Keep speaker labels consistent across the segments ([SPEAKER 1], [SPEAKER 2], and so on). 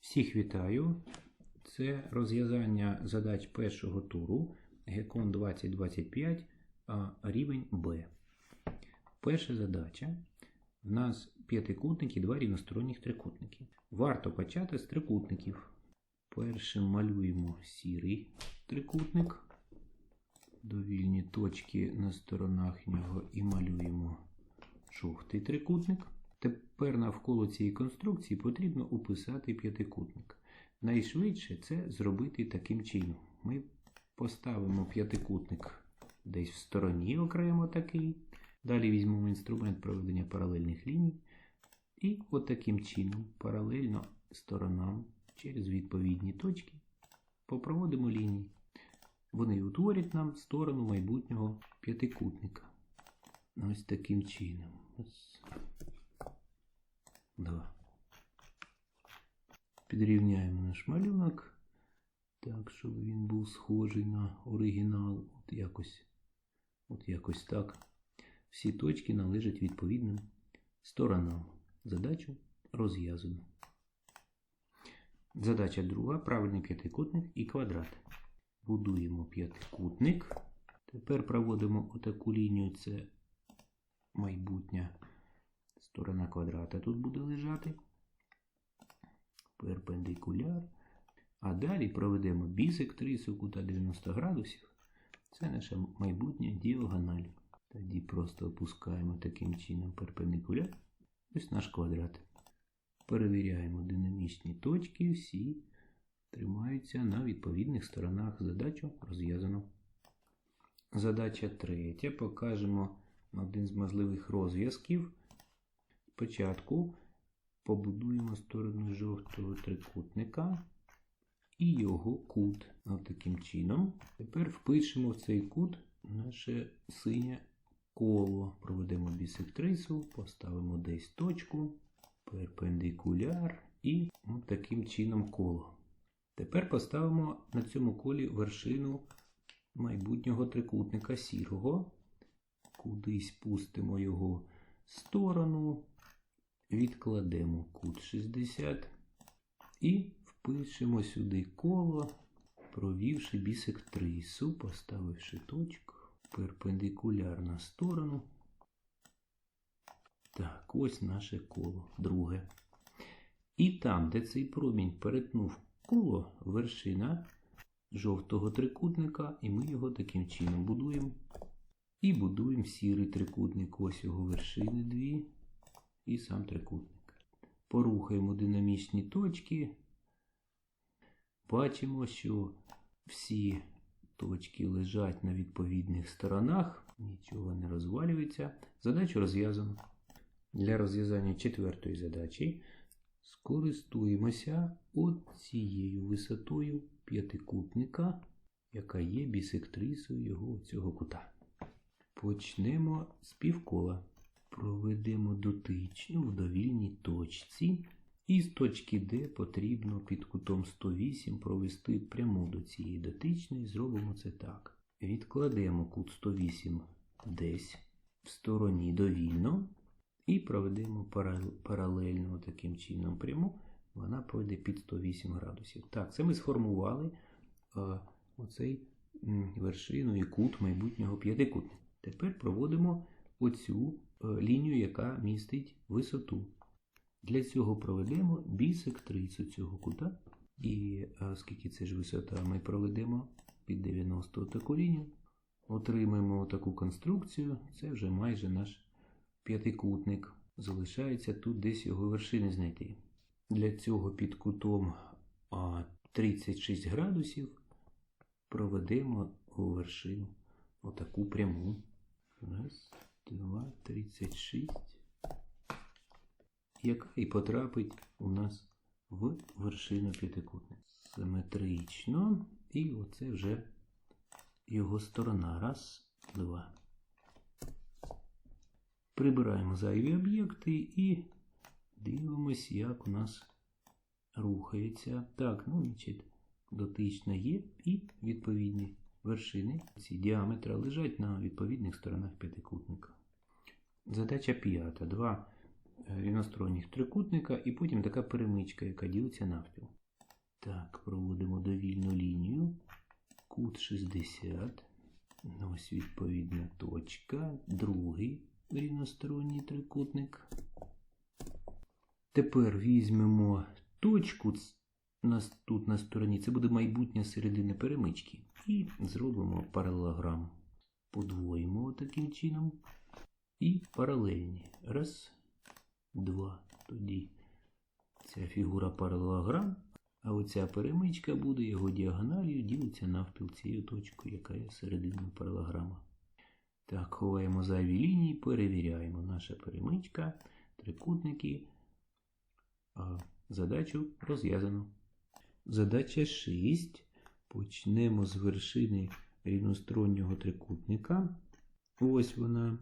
[SPEAKER 1] Всіх вітаю. Це розв'язання задач першого туру ГЕКОН 2025, а рівень Б. Перша задача. В нас п'ятикутник і два рівносторонніх трикутники. Варто почати з трикутників. Першим малюємо сірий трикутник. Довільні точки на сторонах нього і малюємо жовтий трикутник. Тепер навколо цієї конструкції потрібно описати п'ятикутник. Найшвидше це зробити таким чином. Ми поставимо п'ятикутник десь в стороні окремо такий. Далі візьмемо інструмент проведення паралельних ліній. І от чином, паралельно сторонам через відповідні точки, попроводимо лінії. Вони утворять нам сторону майбутнього п'ятикутника. Ось таким чином. Ось. Два. Підрівняємо наш малюнок. Так, щоб він був схожий на оригінал. От якось, от якось так. Всі точки належать відповідним сторонам. Задачу розв'язано. Задача друга. Правильний п'ятикутник і квадрат. Будуємо п'ятикутник. Тепер проводимо отаку лінію. Це майбутня сторона квадрата тут буде лежати. Перпендикуляр. А далі проведемо бісектрису кута 90 градусів. Це наша майбутня діагональ. Тоді просто опускаємо таким чином перпендикуляр. Ось наш квадрат. Перевіряємо динамічні точки, всі тримаються на відповідних сторонах. Задачу розв'язано. Задача третя. Покажемо один з можливих розв'язків. Спочатку побудуємо сторону жовтого трикутника і його кут. Таким чином. Тепер впишемо в цей кут наше синє коло. Проведемо бісектрису, поставимо десь точку, перпендикуляр і таким чином коло. Тепер поставимо на цьому колі вершину майбутнього трикутника сірого. Кудись пустимо його в сторону, відкладемо кут 60 і впишемо сюди коло, провівши бісектрису, поставивши точку перпендикулярно сторону. Так, ось наше коло друге. І там, де цей промінь перетнув коло, вершина жовтого трикутника, і ми його таким чином будуємо. І будуємо сірий трикутник, ось його вершини дві, і сам трикутник. Порухаємо динамічні точки. Бачимо, що всі точки лежать на відповідних сторонах, нічого не розвалюється. Задачу розв'язано. Для розв'язання четвертої задачі скористуємося от цією висотою п'ятикутника, яка є бісектрисою його цього кута. Почнемо з півкола. Проведемо дотичну в довільній точці. І з точки D потрібно під кутом 108 провести пряму до цієї дотичної. Зробимо це так. Відкладемо кут 108 десь в стороні довільно. І проведемо паралельно таким чином пряму. Вона пройде під 108 градусів. Так, це ми сформували оцей вершину і кут майбутнього п'ятикутника. Тепер проводимо оцю лінію, яка містить висоту. Для цього проведемо бісектрису цього кута. І оскільки це ж висота, ми проведемо під 90 таку лінію. Отримаємо таку конструкцію. Це вже майже наш п'ятикутник. Залишається тут десь його вершини знайти. Для цього під кутом 36 градусів проведемо вершину отаку пряму. Раз, два, 36 яка і потрапить у нас в вершину п'ятикутника. Симетрично. І оце вже його сторона. Раз, два. Прибираємо зайві об'єкти і дивимось, як у нас рухається. Так, ну, значить, дотична є і відповідні вершини. Ці діаметри лежать на відповідних сторонах п'ятикутника. Задача п'ята. Два рівносторонніх трикутника і потім така перемичка, яка ділиться навпіл. Так, проводимо довільну лінію. Кут 60. Ось відповідна точка. Другий рівносторонній трикутник. Тепер візьмемо точку нас тут на стороні. Це буде майбутня середина перемички. І зробимо паралелограм. Подвоїмо таким чином. І паралельні. Раз, два. Тоді ця фігура паралелограм, а оця перемичка буде його діагоналію, ділиться навпіл цією точкою, яка є серединою паралелограма. Так, ховаємо зайві лінії, перевіряємо наша перемичка, трикутники. А задачу розв'язано. Задача 6. Почнемо з вершини рівностороннього трикутника. Ось вона.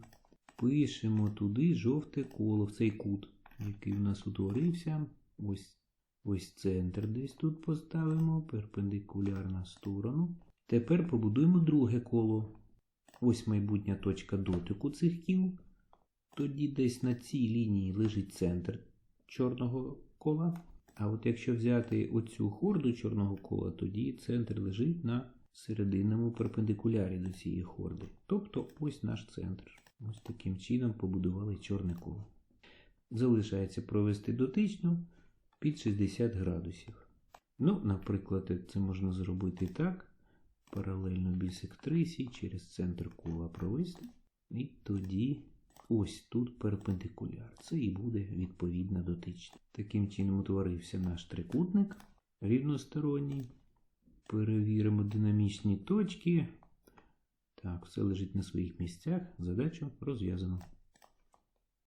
[SPEAKER 1] Пишемо туди жовте коло, в цей кут, який у нас утворився. Ось, ось центр десь тут поставимо, перпендикулярна сторону. Тепер побудуємо друге коло. Ось майбутня точка дотику цих кіл. Тоді десь на цій лінії лежить центр чорного кола. А от якщо взяти оцю хорду чорного кола, тоді центр лежить на серединному перпендикулярі до цієї хорди. Тобто ось наш центр. Ось таким чином побудували чорне коло. Залишається провести дотичну під 60 градусів. Ну, наприклад, це можна зробити так. Паралельно бісектрисі через центр кола провести. І тоді ось тут перпендикуляр. Це і буде відповідна дотична. Таким чином утворився наш трикутник рівносторонній. Перевіримо динамічні точки. Так, все лежить на своїх місцях. Задачу розв'язано.